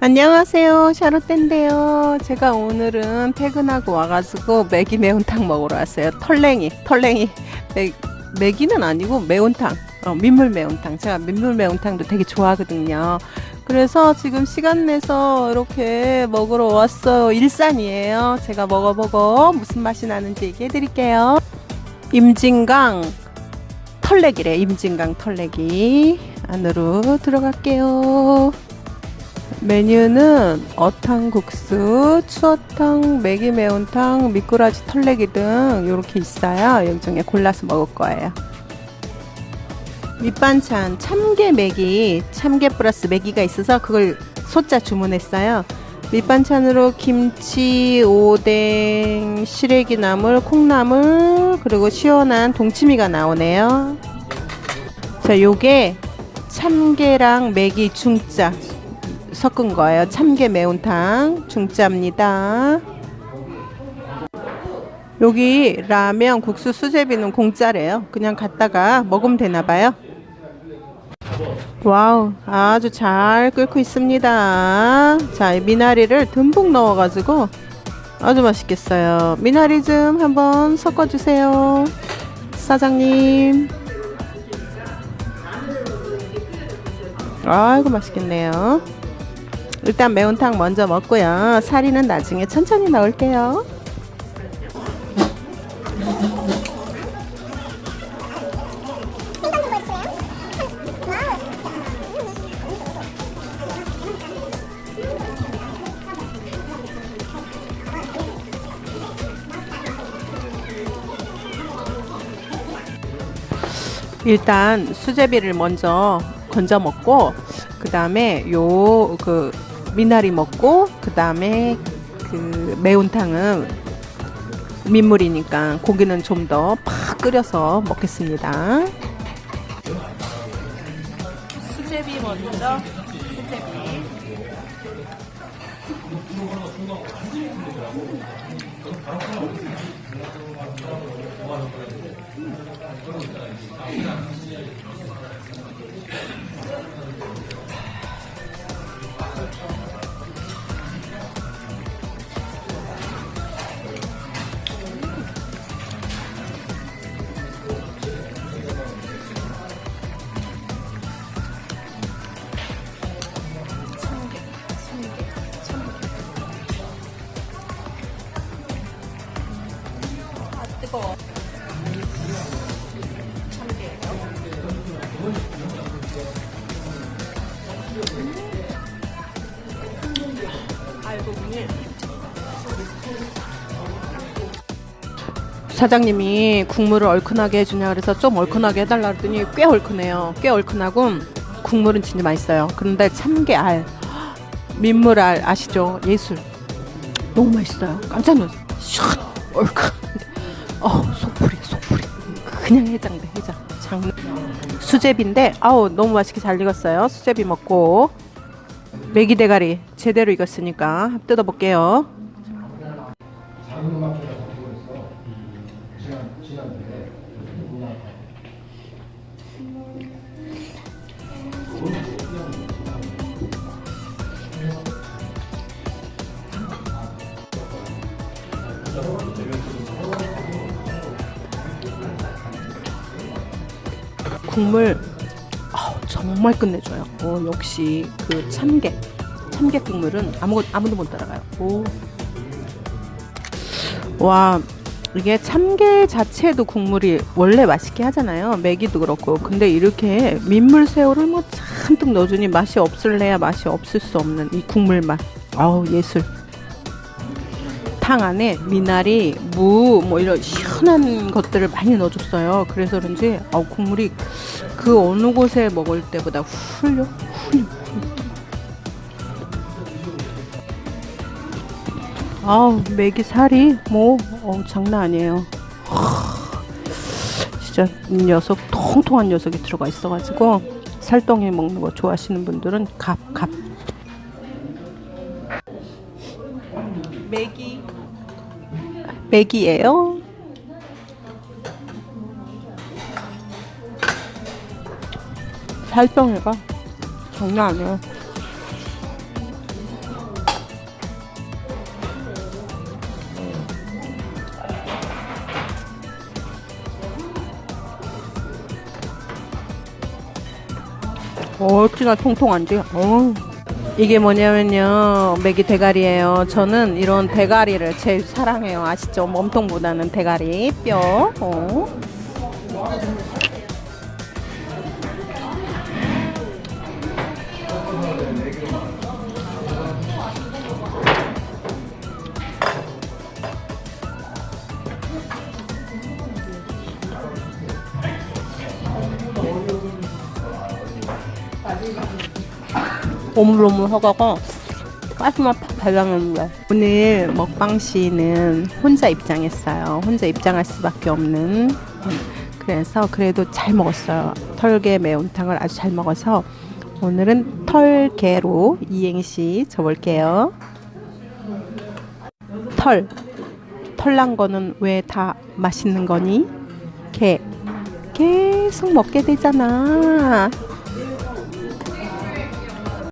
안녕하세요. 샤롯데인데요. 제가 오늘은 퇴근하고 와가지고 매기 매운탕 먹으러 왔어요. 털랭이 털랭이. 매, 매기는 아니고 매운탕. 어, 민물 매운탕. 제가 민물 매운탕도 되게 좋아하거든요. 그래서 지금 시간 내서 이렇게 먹으러 왔어요. 일산이에요. 제가 먹어보고 무슨 맛이 나는지 얘기해 드릴게요. 임진강 털레기래. 임진강 털레기. 안으로 들어갈게요 메뉴는 어탕국수, 추어탕, 매기 매운탕, 미꾸라지 털레기 등 이렇게 있어요. 중에 골라서 먹을 거예요. 밑반찬 참깨 매기, 참깨 플러스 매기가 있어서 그걸 소자 주문했어요. 밑반찬으로 김치, 오뎅, 시래기 나물, 콩나물, 그리고 시원한 동치미가 나오네요. 자, 요게 참깨랑 매기 중짜 섞은 거예요. 참깨 매운탕 중짜입니다. 여기 라면, 국수, 수제비는 공짜래요. 그냥 갔다가 먹으면 되나 봐요. 와우, 아주 잘 끓고 있습니다. 자, 미나리를 듬뿍 넣어가지고 아주 맛있겠어요. 미나리 좀 한번 섞어주세요. 사장님. 아이고, 맛있겠네요. 일단 매운탕 먼저 먹고요. 사리는 나중에 천천히 넣을게요. 일단 수제비를 먼저 건져 먹고 그 다음에 요 그 미나리 먹고 그 다음에 그 매운탕은 민물이니까 고기는 좀 더 팍 끓여서 먹겠습니다. 수제비 먼저 수제비 알고보니 사장님이 국물을 얼큰하게 해주냐 그래서 좀 얼큰하게 해달라 그랬더니 꽤 얼큰해요. 꽤 얼큰하고 국물은 진짜 맛있어요. 그런데 참게알, 민물알 아시죠? 예술. 너무 맛있어요. 깜짝 놀랐어요. 샥 얼큰. 그냥 해장돼 해장. 장 수제비인데 아우 너무 맛있게 잘 익었어요. 수제비 먹고 메기 대가리 제대로 익었으니까 뜯어볼게요. 국물 어, 정말 끝내줘요. 어, 역시 그 참깨 참깨 국물은 아무 아무도 못 따라가요. 오. 와 이게 참깨 자체도 국물이 원래 맛있게 하잖아요. 매기도 그렇고. 근데 이렇게 민물 새우를 뭐 잔뜩 넣어주니 맛이 없을래야 맛이 없을 수 없는 이 국물 맛. 아우 예술. 탕 안에 미나리, 무, 뭐 이런 시원한 것들을 많이 넣어줬어요. 그래서 그런지 어, 국물이 그 어느 곳에 먹을 때보다 훌륭, 훌륭. 아우 메기 살이 뭐 어, 장난 아니에요. 진짜 이 녀석 통통한 녀석이 들어가 있어가지고 살덩이 먹는 거 좋아하시는 분들은 갑 갑. 메기 맥이에요. 살덩이가 장난 아니에요. 어찌나 통통한지, 어 이게 뭐냐면요. 메기 대가리예요. 저는 이런 대가리를 제일 사랑해요. 아시죠? 몸통보다는 대가리, 뼈. 어. 오물오물 하다가 가스만 팍 발라놓는데 오늘 먹방 씨는 혼자 입장했어요. 혼자 입장할 수밖에 없는 음, 그래서 그래도 잘 먹었어요. 털개 매운탕을 아주 잘 먹어서 오늘은 털개로 이행시 줘볼게요. 털 털난 거는 왜 다 맛있는 거니? 개 계속 먹게 되잖아.